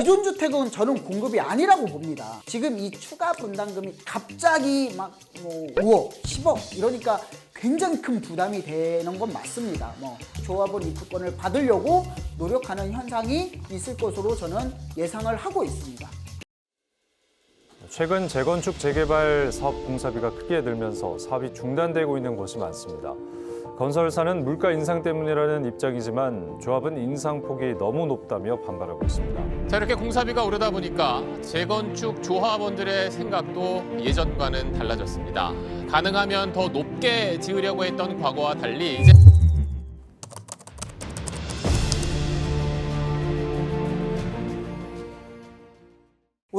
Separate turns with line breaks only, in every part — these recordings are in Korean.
기존 주택은 저는 공급이 아니라고 봅니다. 지금 이 추가 분담금이 갑자기 막 뭐 5억, 10억 이러니까 굉장히 큰 부담이 되는 건 맞습니다. 뭐 조합원 입주권을 받으려고 노력하는 현상이 있을 것으로 저는 예상을 하고 있습니다.
최근 재건축 재개발 사업 공사비가 크게 늘면서 사업이 중단되고 있는 곳이 많습니다. 건설사는 물가 인상 때문이라는 입장이지만 조합은 인상폭이 너무 높다며 반발하고 있습니다.
자 이렇게 공사비가 오르다 보니까 재건축 조합원들의 생각도 예전과는 달라졌습니다. 가능하면 더 높게 지으려고 했던 과거와 달리 이제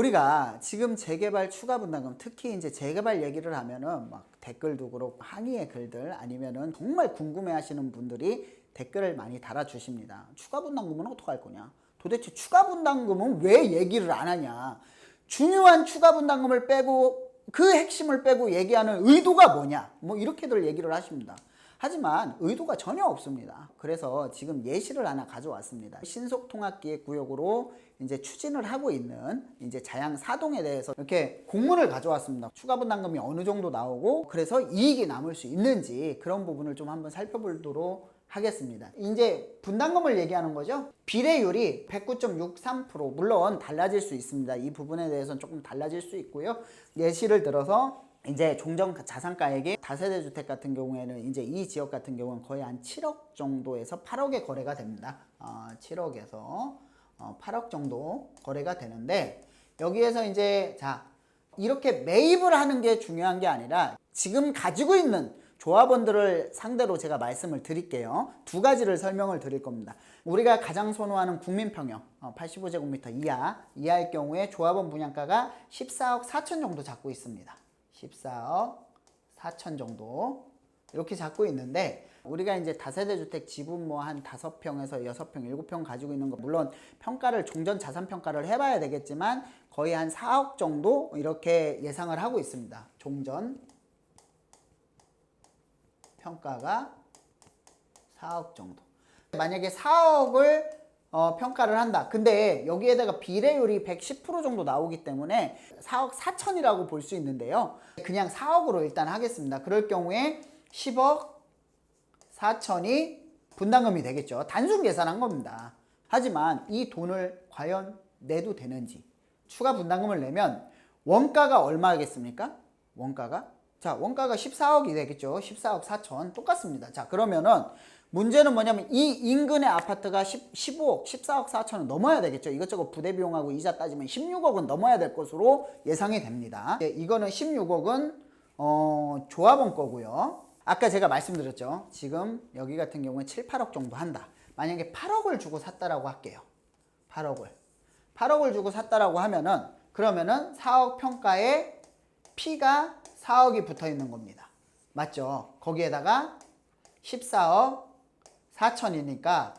우리가 지금 재개발 추가 분담금 특히 이제 재개발 얘기를 하면은 막 댓글도 그렇고 항의의 글들 아니면은 정말 궁금해 하시는 분들이 댓글을 많이 달아 주십니다. 추가 분담금은 어떡할 거냐? 도대체 추가 분담금은 왜 얘기를 안 하냐? 중요한 추가 분담금을 빼고 그 핵심을 빼고 얘기하는 의도가 뭐냐? 뭐 이렇게들 얘기를 하십니다. 하지만 의도가 전혀 없습니다. 그래서 지금 예시를 하나 가져왔습니다. 신속통합기획 구역으로 이제 추진을 하고 있는 이제 자양 사동에 대해서 이렇게 공문을 가져왔습니다. 추가 분담금이 어느 정도 나오고 그래서 이익이 남을 수 있는지 그런 부분을 좀 한번 살펴보도록 하겠습니다. 이제 분담금을 얘기하는 거죠. 비례율이 109.63% 물론 달라질 수 있습니다. 이 부분에 대해서는 조금 달라질 수 있고요. 예시를 들어서 이제 종전 자산가액이 다세대 주택 같은 경우에는 이제 이 지역 같은 경우는 거의 한 7억 정도에서 8억에 거래가 됩니다. 어, 7억에서 어, 8억 정도 거래가 되는데 여기에서 이제 자 이렇게 매입을 하는 게 중요한 게 아니라 지금 가지고 있는 조합원들을 상대로 제가 말씀을 드릴게요. 두 가지를 설명을 드릴 겁니다. 우리가 가장 선호하는 국민평형 어, 85제곱미터 이하 이하일 경우에 조합원 분양가가 14억 4천 정도 잡고 있습니다. 14억 4천 정도 이렇게 잡고 있는데 우리가 이제 다세대 주택 지분 뭐 한 다섯 평에서 여섯 평, 일곱 평 가지고 있는 거 물론 평가를 종전 자산 평가를 해봐야 되겠지만 거의 한 4억 정도 이렇게 예상을 하고 있습니다. 종전 평가가 4억 정도. 만약에 4억을 어, 평가를 한다. 근데 여기에다가 비례율이 110% 정도 나오기 때문에 4억 4천이라고 볼 수 있는데요. 그냥 4억으로 일단 하겠습니다. 그럴 경우에 10억 4천이 분담금이 되겠죠. 단순 계산한 겁니다. 하지만 이 돈을 과연 내도 되는지 추가 분담금을 내면 원가가 얼마겠습니까? 원가가 자 원가가 14억이 되겠죠. 14억 4천 똑같습니다. 자 그러면은 문제는 뭐냐면 이 인근의 아파트가 10, 15억, 14억 4천은 넘어야 되겠죠. 이것저것 부대 비용하고 이자 따지면 16억은 넘어야 될 것으로 예상이 됩니다. 예, 이거는 16억은 어, 조합원 거고요. 아까 제가 말씀드렸죠. 지금 여기 같은 경우에 7, 8억 정도 한다. 만약에 8억을 주고 샀다라고 할게요. 8억을. 8억을 주고 샀다라고 하면은 그러면은 4억 평가에 P가 4억이 붙어 있는 겁니다. 맞죠? 거기에다가 14억 4천이니까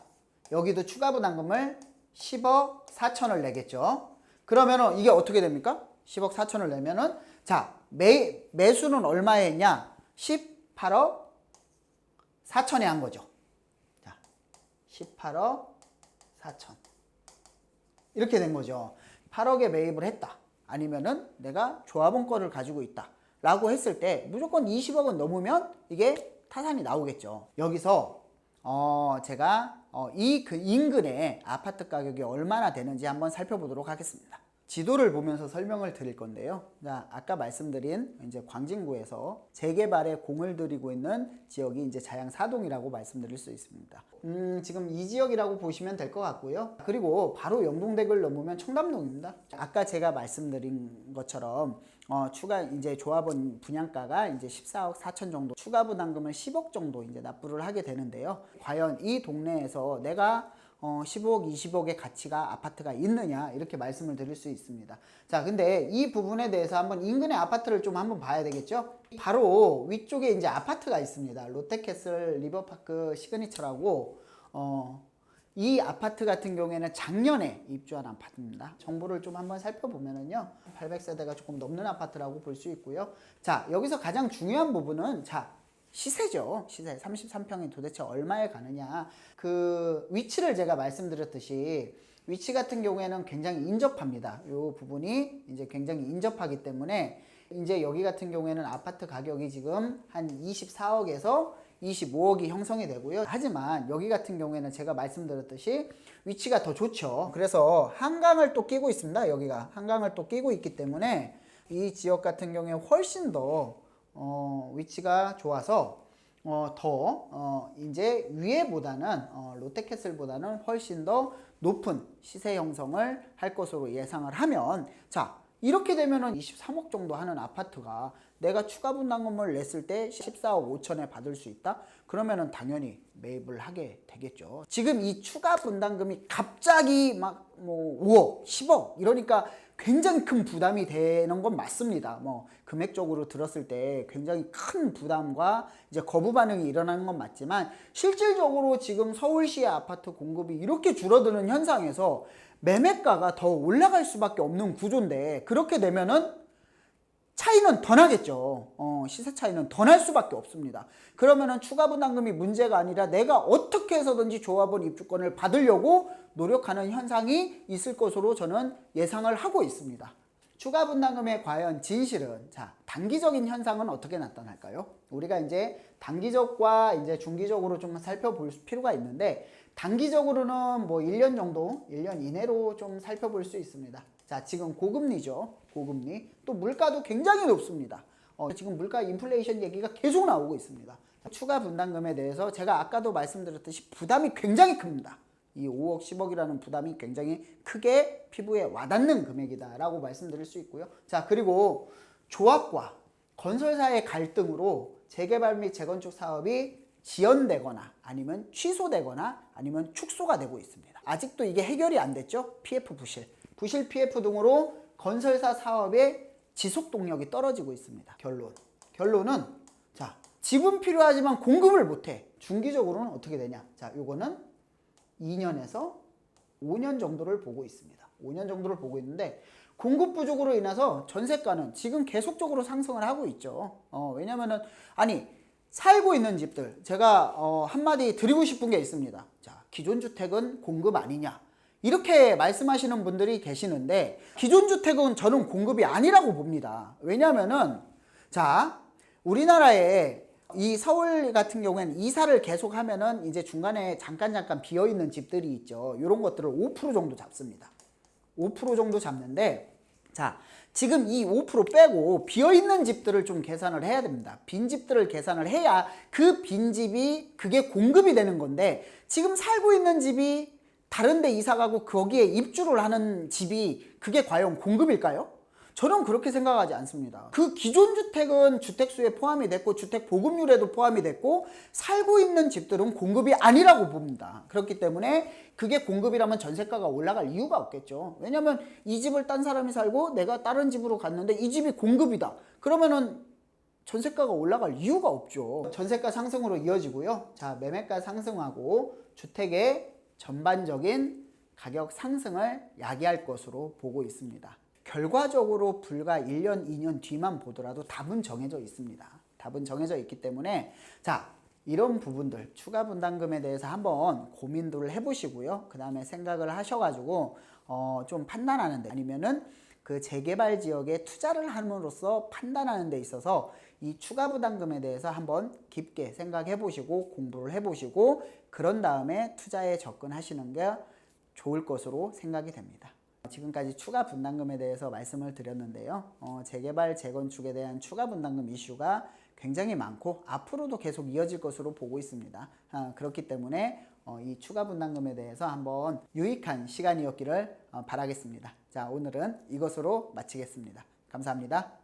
여기도 추가 부담금을 10억 4천을 내겠죠. 그러면은 이게 어떻게 됩니까? 10억 4천을 내면은 자, 매 매수는 얼마에 했냐? 18억 4천에 한 거죠. 자, 18억 4천. 이렇게 된 거죠. 8억에 매입을 했다. 아니면은 내가 조합원 거를 가지고 있다. 라고 했을 때 무조건 20억은 넘으면 이게 타산이 나오겠죠. 여기서 어 제가 어, 이 그 인근의 아파트 가격이 얼마나 되는지 한번 살펴보도록 하겠습니다. 지도를 보면서 설명을 드릴 건데요. 자, 아까 말씀드린 이제 광진구에서 재개발에 공을 들이고 있는 지역이 이제 자양 사동이라고 말씀드릴 수 있습니다. 음, 지금 이 지역이라고 보시면 될 것 같고요. 그리고 바로 영동대교를 넘으면 청담동입니다. 아까 제가 말씀드린 것처럼 어, 추가 이제 조합원 분양가가 이제 14억 4천 정도, 추가 부담금은 10억 정도 이제 납부를 하게 되는데요. 과연 이 동네에서 내가 어, 15억, 20억의 가치가 아파트가 있느냐 이렇게 말씀을 드릴 수 있습니다. 자, 근데 이 부분에 대해서 한번 인근의 아파트를 좀 한번 봐야 되겠죠? 바로 위쪽에 이제 아파트가 있습니다. 롯데캐슬 리버파크 시그니처라고 어, 이 아파트 같은 경우에는 작년에 입주한 아파트입니다. 정보를 좀 한번 살펴보면은요. 800세대가 조금 넘는 아파트라고 볼 수 있고요. 자, 여기서 가장 중요한 부분은 자, 시세죠. 시세. 33평이 도대체 얼마에 가느냐. 그 위치를 제가 말씀드렸듯이 위치 같은 경우에는 굉장히 인접합니다. 이 부분이 이제 굉장히 인접하기 때문에 이제 여기 같은 경우에는 아파트 가격이 지금 한 24억에서 25억이 형성이 되고요. 하지만 여기 같은 경우에는 제가 말씀드렸듯이 위치가 더 좋죠. 그래서 한강을 또 끼고 있습니다. 여기가 한강을 또 끼고 있기 때문에 이 지역 같은 경우에 훨씬 더 어, 위치가 좋아서 어, 더 어, 이제 위에보다는 어, 롯데캐슬보다는 훨씬 더 높은 시세 형성을 할 것으로 예상을 하면 자 이렇게 되면은 23억 정도 하는 아파트가 내가 추가 분담금을 냈을 때 14억 5천에 받을 수 있다? 그러면은 당연히 매입을 하게 되겠죠. 지금 이 추가 분담금이 갑자기 막 뭐 5억, 10억 이러니까 굉장히 큰 부담이 되는 건 맞습니다. 뭐 금액적으로 들었을 때 굉장히 큰 부담과 이제 거부 반응이 일어나는 건 맞지만 실질적으로 지금 서울시의 아파트 공급이 이렇게 줄어드는 현상에서 매매가가 더 올라갈 수밖에 없는 구조인데 그렇게 되면은 차이는 더 나겠죠. 어, 시세 차이는 더 날 수밖에 없습니다. 그러면은 추가 분담금이 문제가 아니라 내가 어떻게 해서든지 조합원 입주권을 받으려고 노력하는 현상이 있을 것으로 저는 예상을 하고 있습니다. 추가 분담금의 과연 진실은 자 단기적인 현상은 어떻게 나타날까요? 우리가 이제 단기적과 이제 중기적으로 좀 살펴볼 필요가 있는데 단기적으로는 뭐 1년 정도, 1년 이내로 좀 살펴볼 수 있습니다. 자, 지금 고금리죠. 고금리. 또 물가도 굉장히 높습니다. 어, 지금 물가 인플레이션 얘기가 계속 나오고 있습니다. 추가 분담금에 대해서 제가 아까도 말씀드렸듯이 부담이 굉장히 큽니다. 이 5억, 10억이라는 부담이 굉장히 크게 피부에 와닿는 금액이다라고 말씀드릴 수 있고요. 자, 그리고 조합과 건설사의 갈등으로 재개발 및 재건축 사업이 지연되거나 아니면 취소되거나 아니면 축소가 되고 있습니다. 아직도 이게 해결이 안 됐죠? PF 부실. 부실 PF 등으로 건설사 사업의 지속 동력이 떨어지고 있습니다. 결론. 결론은 자, 집은 필요하지만 공급을 못 해. 중기적으로는 어떻게 되냐? 자, 요거는 2년에서 5년 정도를 보고 있습니다. 5년 정도를 보고 있는데 공급 부족으로 인해서 전세가는 지금 계속적으로 상승을 하고 있죠. 어, 왜냐면은 아니 살고 있는 집들 제가 어, 한마디 드리고 싶은 게 있습니다. 자, 기존 주택은 공급 아니냐? 이렇게 말씀하시는 분들이 계시는데 기존 주택은 저는 공급이 아니라고 봅니다. 왜냐면은 자, 우리나라에 이 서울 같은 경우에는 이사를 계속 하면은 이제 중간에 잠깐 잠깐 비어 있는 집들이 있죠. 이런 것들을 5% 정도 잡습니다. 5% 정도 잡는데 자 지금 이 5% 빼고 비어 있는 집들을 좀 계산을 해야 됩니다. 빈 집들을 계산을 해야 그 빈 집이 그게 공급이 되는 건데 지금 살고 있는 집이 다른 데 이사 가고 거기에 입주를 하는 집이 그게 과연 공급일까요? 저는 그렇게 생각하지 않습니다. 그 기존 주택은 주택수에 포함이 됐고 주택 보급률에도 포함이 됐고 살고 있는 집들은 공급이 아니라고 봅니다. 그렇기 때문에 그게 공급이라면 전세가가 올라갈 이유가 없겠죠. 왜냐면 이 집을 딴 사람이 살고 내가 다른 집으로 갔는데 이 집이 공급이다. 그러면은 전세가가 올라갈 이유가 없죠. 전세가 상승으로 이어지고요. 자, 매매가 상승하고 주택의 전반적인 가격 상승을 야기할 것으로 보고 있습니다. 결과적으로 불과 1년, 2년 뒤만 보더라도 답은 정해져 있습니다. 답은 정해져 있기 때문에 자, 이런 부분들 추가 분담금에 대해서 한번 고민들을 해보시고요. 그 다음에 생각을 하셔가지고 어, 좀 판단하는데 아니면은 그 재개발 지역에 투자를 함으로써 판단하는 데 있어서 이 추가 부담금에 대해서 한번 깊게 생각해 보시고 공부를 해 보시고 그런 다음에 투자에 접근하시는 게 좋을 것으로 생각이 됩니다. 지금까지 추가 분담금에 대해서 말씀을 드렸는데요. 어, 재개발, 재건축에 대한 추가 분담금 이슈가 굉장히 많고 앞으로도 계속 이어질 것으로 보고 있습니다. 아, 그렇기 때문에 어, 이 추가 분담금에 대해서 한번 유익한 시간이었기를 어, 바라겠습니다. 자, 오늘은 이것으로 마치겠습니다. 감사합니다.